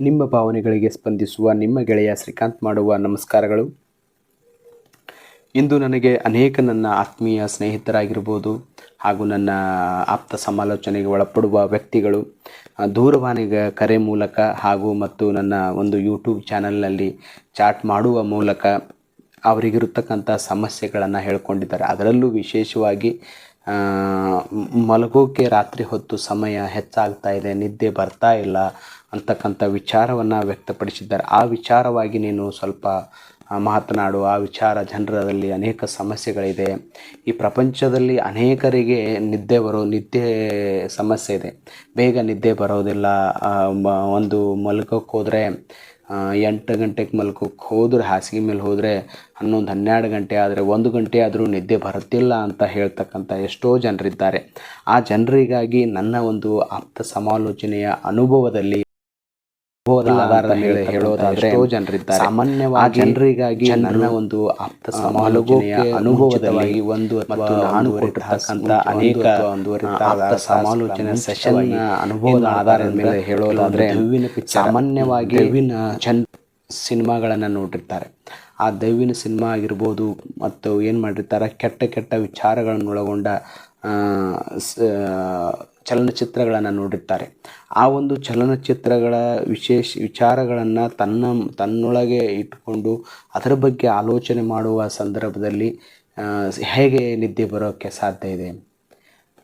ನಿಮ್ಮ ಭಾವನೆಗಳಿಗೆ ಸ್ಪಂದಿಸುವ, ನಿಮ್ಮ ಗೆಳೆಯ ಶ್ರೀಕಾಂತ್ ಮಾಡುವ ನಮಸ್ಕಾರಗಳು. ಇಂದು ನನಗೆ ಅನೇಕ ನನ್ನ ಆತ್ಮೀಯ ಸ್ನೇಹಿತರಾಗಿರ್ಬೋದು ಹಾಗೂ ನನ್ನ ಆಪ್ತ ಸಮಾಲೋಚನೆಗೆ ಒಳಪಡುವ ವ್ಯಕ್ತಿಗಳು. ದೂರವಾಣಿ ದೂರವಾಣಿಗೆ ಕರೆ ಮೂಲಕ ಹಾಗೂ ಮತ್ತು ನನ್ನ ಒಂದು ಯೂಟ್ಯೂಬ್ ಚಾನಲ್ನಲ್ಲಿ ಚಾಟ್ ಮಾಡುವ ಮೂಲಕ ಅವರಿಗಿರತಕ್ಕಂಥ ಸಮಸ್ಯೆಗಳನ್ನು ಹೇಳ್ಕೊಂಡಿದ್ದಾರೆ. ಅದರಲ್ಲೂ ವಿಶೇಷವಾಗಿ ಆ, ಮ್- ಮಲಗೋಕೆ ರಾತ್ರಿ ಹೊತ್ತು ಸಮಯ ಹೆಚ್ಚಾಗ್ತಾ ಇದೆ ನಿದ್ದೆ ಬರ್ತಾ ಇಲ್ಲ ಅಂತಕ್ಕಂಥ ವಿಚಾರವನ್ನು ವ್ಯಕ್ತಪಡಿಸಿದ್ದಾರೆ. ಆ ವಿಚಾರವಾಗಿ ನೀನು ಸ್ವಲ್ಪ ಮಾತನಾಡು. ಆ ವಿಚಾರ ಜನರಲ್ಲಿ ಅನೇಕ ಸಮಸ್ಯೆಗಳಿದೆ. ಈ ಪ್ರಪಂಚದಲ್ಲಿ ಅನೇಕರಿಗೆ ನಿದ್ದೆ ಬರೋ ನಿದ್ದೆ ಸಮಸ್ಯೆ ಇದೆ. ಬೇಗ ನಿದ್ದೆ ಬರೋದಿಲ್ಲ. ಒಂದು ಮಲ್ಕೋಕ್ಕೆ ಹೋದರೆ ಎಂಟು ಗಂಟೆಗೆ ಮಲ್ಕೋಕ್ಕೆ ಹೋದ್ರೆ ಹಾಸಿಗೆ ಮೇಲೆ ಹೋದರೆ ಹನ್ನೊಂದು ಹನ್ನೆರಡು ಗಂಟೆ ಆದರೆ ಒಂದು ಗಂಟೆ ಆದರೂ ನಿದ್ದೆ ಬರುತ್ತಿಲ್ಲ ಅಂತ ಹೇಳ್ತಕ್ಕಂಥ ಎಷ್ಟೋ ಜನರಿದ್ದಾರೆ. ಆ ಜನರಿಗಾಗಿ ನನ್ನ ಒಂದು ಆಪ್ತ ಸಮಾಲೋಚನೆಯ ಅನುಭವದಲ್ಲಿ ಅನುಭವದ ಆಧಾರದ ಮೇಲೆ ಹೇಳೋದಾದ್ರೆ ಜನರಿದ್ದಾರೆ. ಸಾಮಾನ್ಯವಾಗಿ ಜನರಿಗಾಗಿ ನನ್ನ ಒಂದು ಆಪ್ತ ಸಮಾಲೋಚನೆಯ ಅನುಭವದಲ್ಲಿ ಒಂದು ಮತ್ತು ನಾನು ಕೊಟ್ಟಿರ್ತಕ್ಕಂಥ ಅನೇಕ ಆಪ್ತ ಸಮಾಲೋಚನೆ ಸೆಷನ್ ಅನುಭವದ ಆಧಾರದ ಮೇಲೆ ಹೇಳೋದಾದ್ರೆ ಸಾಮಾನ್ಯವಾಗಿ ಜನ್ ಸಿನಿಮಾಗಳನ್ನು ನೋಡಿರ್ತಾರೆ. ಆ ದೈವಿನ ಸಿನಿಮಾ ಆಗಿರ್ಬೋದು ಮತ್ತು ಏನು ಮಾಡಿರ್ತಾರೆ ಕೆಟ್ಟ ಕೆಟ್ಟ ವಿಚಾರಗಳನ್ನು ಒಳಗೊಂಡ ಚಲನಚಿತ್ರಗಳನ್ನು ನೋಡಿರ್ತಾರೆ. ಆ ಒಂದು ಚಲನಚಿತ್ರಗಳ ವಿಶೇಷ ವಿಚಾರಗಳನ್ನು ತನ್ನ ತನ್ನೊಳಗೆ ಇಟ್ಟುಕೊಂಡು ಅದರ ಬಗ್ಗೆ ಆಲೋಚನೆ ಮಾಡುವ ಸಂದರ್ಭದಲ್ಲಿ ಹೇಗೆ ನಿದ್ದೆ ಬರೋಕ್ಕೆ ಸಾಧ್ಯ ಇದೆ?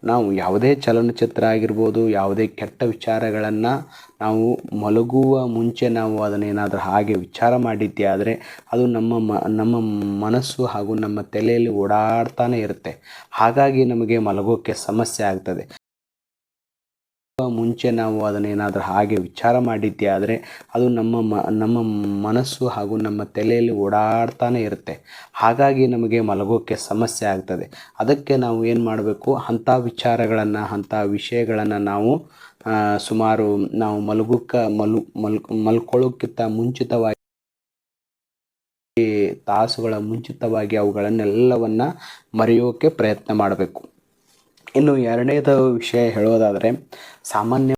ನಾವು ಯಾವುದೇ ಚಲನಚಿತ್ರ ಆಗಿರ್ಬೋದು, ಯಾವುದೇ ಕೆಟ್ಟ ವಿಚಾರಗಳನ್ನು ನಾವು ಮಲಗುವ ಮುಂಚೆ ನಾವು ಅದನ್ನೇನಾದರೂ ಹಾಗೆ ವಿಚಾರ ಮಾಡಿದ್ದೆ ಆದರೆ ಅದು ನಮ್ಮ ಮ, ನಮ್ಮ ಮನಸ್ಸು ಹಾಗೂ ನಮ್ಮ ತಲೆಯಲ್ಲಿ ಓಡಾಡ್ತಾನೆ ಇರುತ್ತೆ. ಹಾಗಾಗಿ ನಮಗೆ ಮಲಗೋಕ್ಕೆ ಸಮಸ್ಯೆ ಆಗ್ತದೆ. ಮುಂಚೆ ನಾವು ಅದನ್ನೇನಾದರೂ ಹಾಗೆ ವಿಚಾರ ಮಾಡಿದ್ದೇ ಆದರೆ ಅದು ನಮ್ಮ ಮ, ನಮ್ಮ ಮನಸ್ಸು ಹಾಗೂ ನಮ್ಮ ತಲೆಯಲ್ಲಿ ಓಡಾಡ್ತಾನೆ ಇರುತ್ತೆ. ಹಾಗಾಗಿ ನಮಗೆ ಮಲಗೋಕ್ಕೆ ಸಮಸ್ಯೆ ಆಗ್ತದೆ. ಅದಕ್ಕೆ ನಾವು ಏನು ಮಾಡಬೇಕು? ಅಂಥ ವಿಚಾರಗಳನ್ನು, ಅಂಥ ವಿಷಯಗಳನ್ನು ನಾವು ಸುಮಾರು ನಾವು ಮಲಗೋಕ್ಕೆ ಮಲು, ಮಲ್, ಮಲ್ಕೊಳ್ಳೋಕ್ಕಿಂತ ಮುಂಚಿತವಾಗಿ ತಾಸುಗಳ ಮುಂಚಿತವಾಗಿ ಅವುಗಳನ್ನೆಲ್ಲವನ್ನು ಮರೆಯೋಕ್ಕೆ ಪ್ರಯತ್ನ ಮಾಡಬೇಕು. ಇನ್ನು ಎರಡನೇದು ವಿಷಯ ಹೇಳೋದಾದರೆ ಸಾಮಾನ್ಯ